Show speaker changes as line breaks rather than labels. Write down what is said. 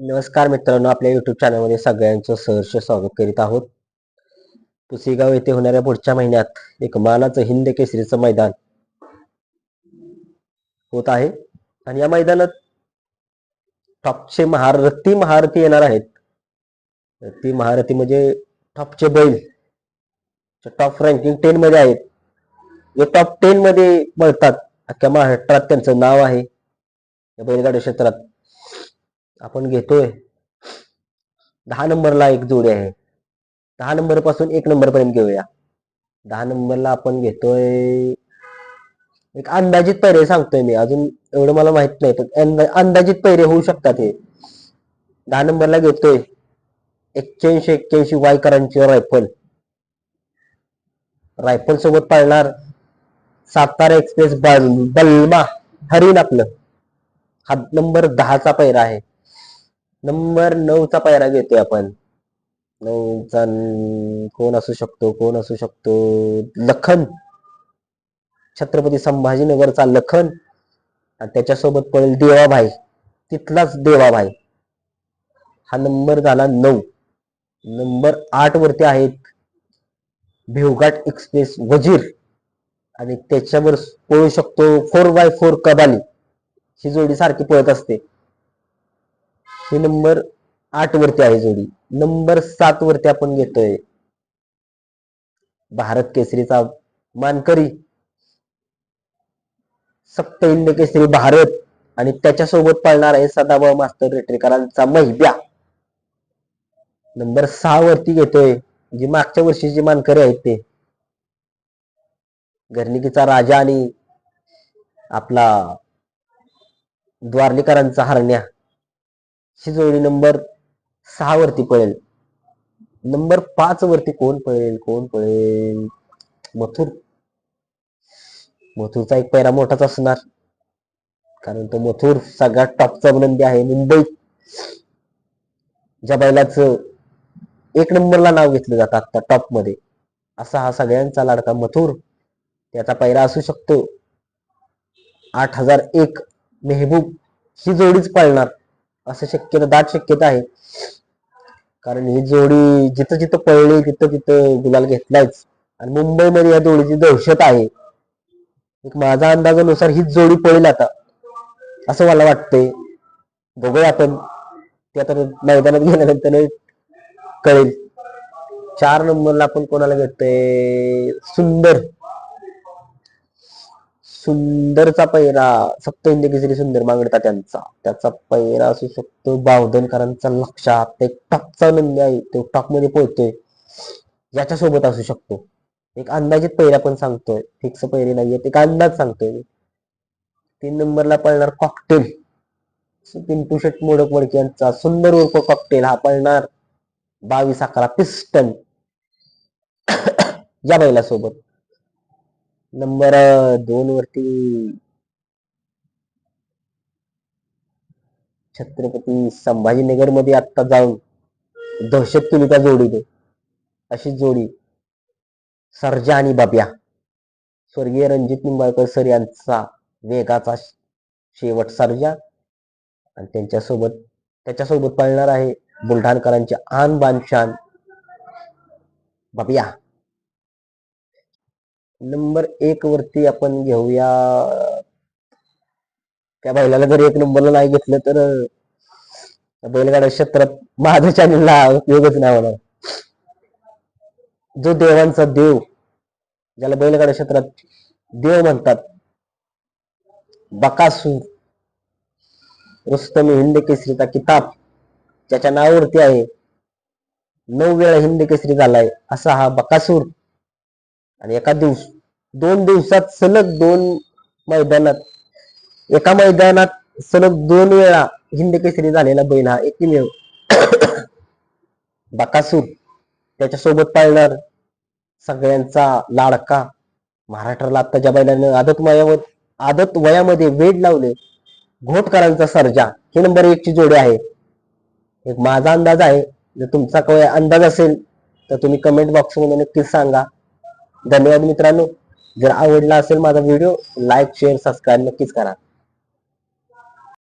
नमस्कार मित्रांनो आपल्या युट्यूब चॅनलमध्ये सगळ्यांचं सहर्ष स्वागत करीत आहोत. पुसेगाव येथे होणाऱ्या पुढच्या महिन्यात एक मानाचं हिंद केसरीचं मैदान होत आहे. आणि या मैदानात टॉपचे महारथी महारथी येणार आहेत. ती महारथी म्हणजे टॉपचे बैल टॉप रँकिंग टेन मध्ये आहेत. जे टॉप टेन मध्ये पळतात अख्ख्या महाराष्ट्रात त्यांचं नाव आहे. या बैलगाडी क्षेत्रात आपण घेतोय. दहा नंबरला एक जोडी आहे. दहा नंबरपासून एक नंबर पर्यंत घेऊया. दहा नंबरला आपण घेतोय. एक अंदाजित पैरे सांगतोय मी. अजून एवढं मला माहीत नाही पण अंदा- अंदाजित पैरे होऊ शकतात हे. दहा नंबरला घेतोय. एक्क्याऐंशी एक्क्याऐंशी वायकरांची रायफल. रायफल सोबत पाळणार सातारा एक्सप्रेस बल- बलमा हरिण आपलं. हा नंबर दहाचा पैरा आहे. नंबर नऊचा पायरा घेतोय आपण. नऊचा कोण असू शकतो कोण असू शकतो? लखन. छत्रपती संभाजीनगरचा लखन. आणि त्याच्यासोबत पडेल देवाभाई. तिथलाच देवाभाई. हा नंबर झाला नऊ. नंबर आठ वरती आहेत भिवघाट एक्सप्रेस वजीर. आणि त्याच्यावर पळू शकतो फोर बाय फोर कबाली. ही जोडी सारखी पळत असते. ही नंबर आठ वरती आहे जोडी. नंबर सात वरती आपण घेतोय. भारत केसरीचा मानकरी. सप्त इंड केसरी भारत आणि त्याच्यासोबत पळणार आहे सदाभाऊ मास्तर रेटरेकरांचा महिब्या. नंबर सहा वरती घेतोय. जी मागच्या वर्षी जी मानकरी आहेत ते. घरणिकीचा राजा आणि आपला द्वारलीकरांचा हरण्या. ही जोडी नंबर सहा वरती पळेल. नंबर पाच वरती कोण पळेल? कोण पळेल? मथुर. मथुरचा एक पैरा मोठाच असणार. कारण तो मथुर सगळ्यात टॉपचा बुलंदी आहे. मुंबईत ज्या बैलाचं एक नंबरला नाव घेतलं जातं आता टॉपमध्ये. असा हा सगळ्यांचा लाडका मथुर त्याचा पैरा असू शकतो. आठ हजार एक मेहबूब ही जोडीच पळणार. असं शक्यता दाट शक्यता आहे. कारण ही जोडी जिथं जिथं पळली तिथं तिथं गुलाल घेतलायच. आणि मुंबईमध्ये या जोडीची दहशत आहे. एक माझा अंदाजानुसार हीच जोडी पळेल आता. असं मला वाटतंय. बघूया आपण. ते आता मैदानात गेल्यानंतर कळेल. चार नंबरला आपण कोणाला भेटतोय सुंदर. सुंदरचा पैरा सप्त हिंदी केसरी सुंदर मांगडता त्यांचा. त्याचा पैरा असू शकतो बावधनकरांचा लक्षात. एक टॉपचा नंदी आहे. तो टॉपमध्ये पोहतोय याच्या सोबत असू शकतो. एक अंदाजित पैरा पण सांगतोय. फिक्स पैरे नाहीये. एक अंदाज सांगतोय तीन नंबरला पळणार कॉकटेल पिंटू शेट मोडक वडके यांचा सुंदर उर्फ कॉकटेल हा पळणार बावीस अकरा पिस्टन या बैलासोबत. नंबर दोन वरती छत्रपती संभाजीनगरमध्ये आता जाऊन दहशत केली त्या जोडीने. अशी जोडी सर्जा आणि बाब्या. स्वर्गीय रणजित निंबाळकर सर यांचा वेगाचा शेवट सर्जा आणि त्यांच्यासोबत त्याच्यासोबत पळणार आहे बुलढाणकरांचे आन बानशान बाबिया. नंबर एक वरती आपण घेऊया. त्या बैलाला जर एक नंबरला नाही घेतलं तर बैलगाडा बैलगाड्या क्षेत्रात माझ्या चॅनलला उपयोगच नाही होणार. जो देवांचा देव ज्याला बैलगाड्या क्षेत्रात देव म्हणतात बकासूर रुस्तमी हिंद केसरीचा किताब ज्याच्या नावावरती आहे नऊ वेळा हिंद केसरी झालाय असा हा बकासूर. आणि एका दिवस दोन दिवसात सलग दोन मैदानात एका मैदानात सलग दोन वेळा हिंद केसरी झालेला बैल हा एकमेव. बकासूर त्याच्यासोबत पाळणार सगळ्यांचा लाडका महाराष्ट्राला आता ज्या बैलानं आदत वयामध्ये आदत वयामध्ये वेड लावले. घोटकरांचा सर्जा हे नंबर एक ची जोडी आहे. एक माझा अंदाज आहे जर तुमचा काही अंदाज असेल तर तुम्ही कमेंट बॉक्समध्ये नक्कीच सांगा. धन्यवाद मित्रांनो. जर आवडला असेल माझा व्हिडिओ लाईक शेअर सबस्क्राईब नक्कीच करा.